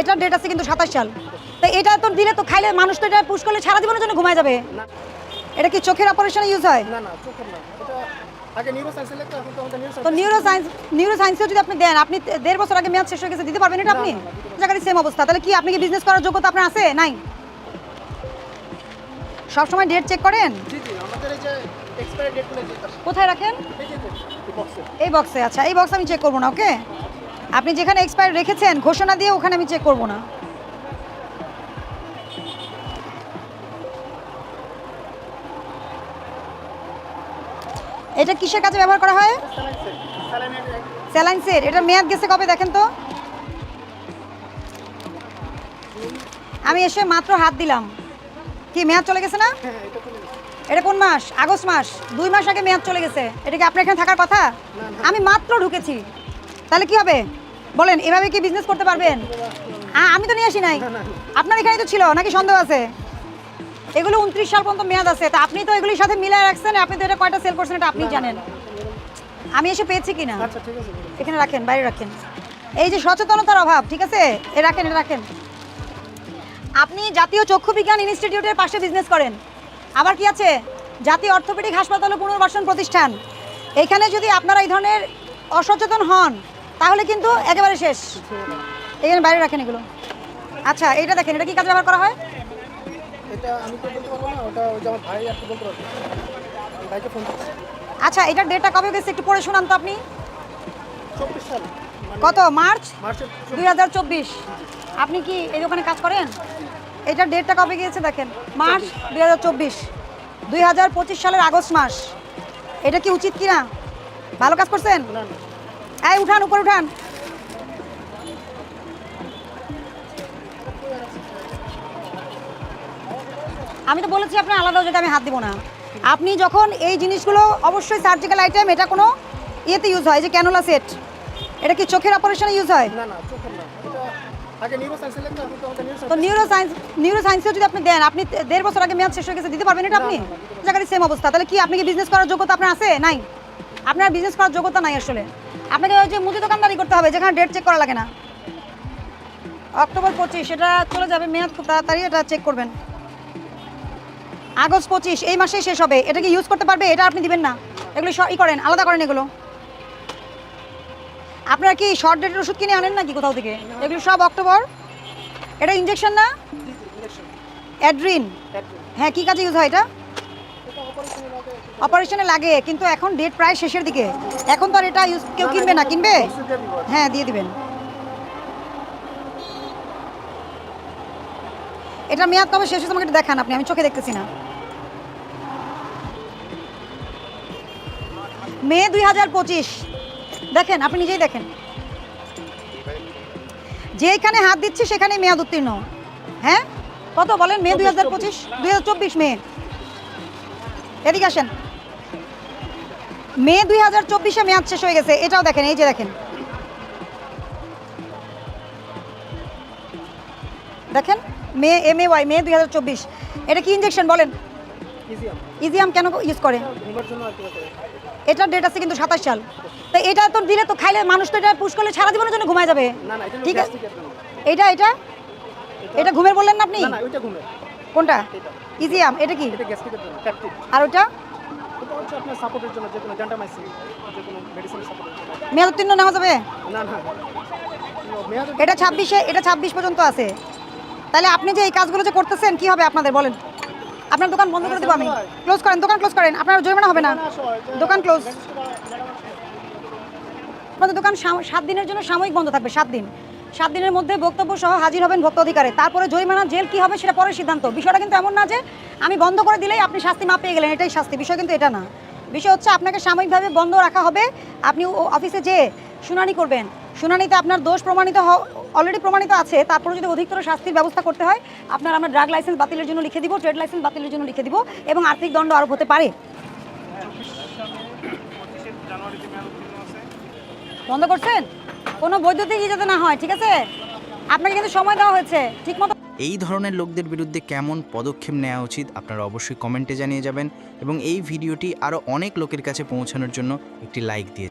এটার ডেট আছে কিন্তু সাতাশ সাল। তো এটা তো দিলে তো খাইলে মানুষ তো এটা পুশ করলে সারা জীবনের জন্য ঘুমায় যাবে। এটা কি চোখের অপারেশনে ইউজ হয়? না না চোখের না। তো নিউরো নিউরো সায়েন্স নিউরো সায়েন্সেও যদি আপনি দেন আপনি দেড় বছর আগে মেয়াদ শেষ হয়ে গেছে দিতে পারবেন এটা আপনি? সেম অবস্থা। তাহলে কি আপনি কি বিজনেস করার যোগ্যতা আপনার আছে? নাই? সবসময় ডেট চেক করেন? কোথায় রাখেন? এই বক্সে এই বক্সে আচ্ছা এই বক্স আমি চেক করব না ওকে আপনি যেখানে এক্সপায়ার রেখেছেন ঘোষণা দিয়ে ওখানে আমি চেক করব না। এটা কিসের কাজে ব্যবহার করা হয়? স্যালাইন সেট এটার মেয়াদ গেছে কবে দেখেন তো? আমি এসে মাত্র হাত দিলাম। কি মেয়াদ চলে গেছে না? এটা এটা কোন মাস? আগস্ট মাস। দুই মাস আগে মেয়াদ চলে গেছে। এটা কি আপনার এখানে থাকার কথা? আমি মাত্র ঢুকেছি। তাহলে কি হবে? বলেন এভাবে কি বিজনেস করতে পারবেন আমি তো নিয়ে আসি নাই আপনার এখানেই তো ছিল নাকি সন্দেহ আছে এগুলো উনত্রিশ সাল পর্যন্ত মেয়াদ আছে তা আপনি তো এগুলির সাথে মিলাই রাখছেন আপনি তো এটা কয়টা সেল করছেন এটা আপনি জানেন আমি এসে পেয়েছি কিনা আচ্ছা আছে বলুন। এখানে রাখেন বাইরে রাখেন এই যে সচেতনতার অভাব ঠিক আছে এ রাখেন এ রাখেন আপনি জাতীয় চক্ষু বিজ্ঞান ইনস্টিটিউটের পাশে বিজনেস করেন আবার কি আছে জাতীয় অর্থোপেডিক হাসপাতাল ও পুনর্বাসন প্রতিষ্ঠান এখানে যদি আপনারা এই ধরনের অসচেতন হন তাহলে কিন্তু একেবারে শেষ। এখানে বাইরে রাখেন এগুলো। আচ্ছা এটা দেখেন এটা কি কাজে ব্যবহার করা হয়? এটা আমি তো বলতে পারব না ওটা ওই যে আমার ভাই আর বলতে পারব। ভাইকে ফোন আচ্ছা এটার ডেটটা কবে গেছে একটু পড়ে শোনান তো আপনি? চব্বিশ সাল। মানে কত মার্চ? দুই হাজার চব্বিশ। আপনি কি এই দোকানে কাজ করেন? এটার ডেটটা কবে গিয়েছে দেখেন? মার্চ দুই হাজার চব্বিশ। দুই হাজার পঁচিশ সালের আগস্ট মাস। এটা কি উচিত কি না ভালো কাজ করছেন? এই উঠান উপর উঠান। আমি তো বলেছি আপনার আলাদা জায়গায় আমি হাত দিব না। আপনি যখন এই জিনিসগুলো অবশ্যই সার্জিক্যাল আইটেম এটা কোনো ইয়েতে ইউজ হয় যে ক্যানোলা সেট এটা কি চোখের অপারেশনে ইউজ হয়? না না চোখের না নিউরো সায়েন্স লাগতো তো নিউরো সায়েন্স নিউরো সায়েন্সেও যদি আপনি দেন আপনি দেড় বছর আগে মেয়াদ শেষ হয়ে গেছে দিতে পারবেন এটা আপনি? জায়গায় সেম অবস্থা তাহলে কি আপনি কি বিজনেস করার যোগ্যতা আপনার আছে? নাই। আপনার বিজনেস করার যোগ্যতা নাই আসলে। আপনাকে ওই যে মুদি দোকানদারি করতে হবে যেখানে ডেট চেক করা লাগে না। অক্টোবর পঁচিশ এটা চলে যাবে মেয়াদ খুব তাড়াতাড়ি এটা চেক করবেন। আগস্ট পঁচিশ এই মাসেই শেষ হবে। এটা কি ইউজ করতে পারবে? এটা আপনি দিবেন না। এগুলো ই করেন আলাদা করেন এগুলো। আপনারা কি শর্ট ডেটের ওষুধ কিনে আনেন নাকি কোথাও থেকে? এগুলো সব অক্টোবর? এটা ইঞ্জেকশন না? অ্যাড্রিন হ্যাঁ কী কাজে ইউজ হয় এটা? অপারেশনে লাগে কিন্তু এখন ডেট প্রায় শেষের দিকে। এখন তো আর এটা ইউজ কেউ কিনবে না কিনবে? হ্যাঁ দিয়ে দিবেন। এটা মেয়াদ কবে শেষ হয়েছে আমাকে দেখান আপনি আমি চোখে দেখতেছি না। মে দুই হাজার পঁচিশ। দেখেন আপনি নিজেই দেখেন। যেখানে হাত দিচ্ছি সেখানে মেয়াদ উত্তীর্ণ। হ্যাঁ? কত বলেন? মে দুই হাজার পঁচিশ দুই হাজার চব্বিশ মে। এদিকে আসেন। মে দুই হাজার চব্বিশে মেয়াদ শেষ হয়ে গেছে। এটাও দেখেন এই যে দেখেন। দেখেন মে এম এ ওয়াই মে দুই হাজার চব্বিশ। এটা কি ইঞ্জেকশন বলেন? ইজিয়াম কেন ইউজ করে। এটার ডেট আছে কিন্তু সাতাশ সাল। তো এটা তো দিলে তো খাইলে মানুষ তো এটা পুশ করলে সারা জীবনের জন্য ঘুমায় যাবে। ঠিক আছে? এটা এটা? এটা ঘুমের বললেন না আপনি? কোনটা? ইজিয়াম এটা কি? আর ওটা? হচ্ছে আপনার সাপোর্টের জন্য যে কোনো ডেন্টামাইসিন যে কোনো মেডিসিন সাপোর্টের জন্য। মেয়াদ উত্তীর্ণ নেওয়া যাবে? না না। মেয়াদ এটা ছাব্বিশে এটা ছাব্বিশ পর্যন্ত আছে। তাহলে আপনি যে এই কাজগুলো যে করতেছেন কি হবে আপনাদের? বলেন। আপনার দোকান বন্ধ করে দেবো আমি। ক্লোজ করেন দোকান ক্লোজ করেন। আপনার জরিমানা হবে না। দোকান ক্লোজ আপনাদের দোকান সাত দিনের জন্য সাময়িক বন্ধ থাকবে সাত দিন। সাত দিনের মধ্যে বক্তব্য সহ হাজির হবেন ভক্ত অধিকারে। তারপরে জরিমানা, জেল কি হবে সেটা পরের সিদ্ধান্ত। বিষয়টা কিন্তু এমন না যে আমি বন্ধ করে দিলেই আপনি শাস্তি মাপ পেয়ে গেলেন, এটাই শাস্তি। বিষয় কিন্তু এটা না। বিষয় হচ্ছে আপনাকে সাময়িকভাবে বন্ধ রাখা হবে। আপনি অফিসে যেয়ে শুনানি করবেন। শুনানিতে আপনার দোষ প্রমাণিত অলরেডি প্রমাণিত আছে। তারপরে যদি অধিকতর শাস্তির ব্যবস্থা করতে হয়, আপনার আমরা ড্রাগ লাইসেন্স বাতিলের জন্য লিখে দিব ট্রেড লাইসেন্স বাতিলের জন্য লিখে দিব এবং আর্থিক দণ্ড আরোপ হতে পারে। বন্ধ করছেন? কোনো বৈদ্যুতিক যাতে না হয়, ঠিক আছে? আপনাকে কিন্তু সময় দেওয়া হয়েছে ঠিক মতো এই ধরনের লোকদের বিরুদ্ধে কেমন পদক্ষেপ নেওয়া উচিত আপনারা অবশ্যই কমেন্টে জানিয়ে যাবেন এবং এই ভিডিওটি আরও অনেক লোকের কাছে পৌঁছানোর জন্য একটি লাইক দিয়ে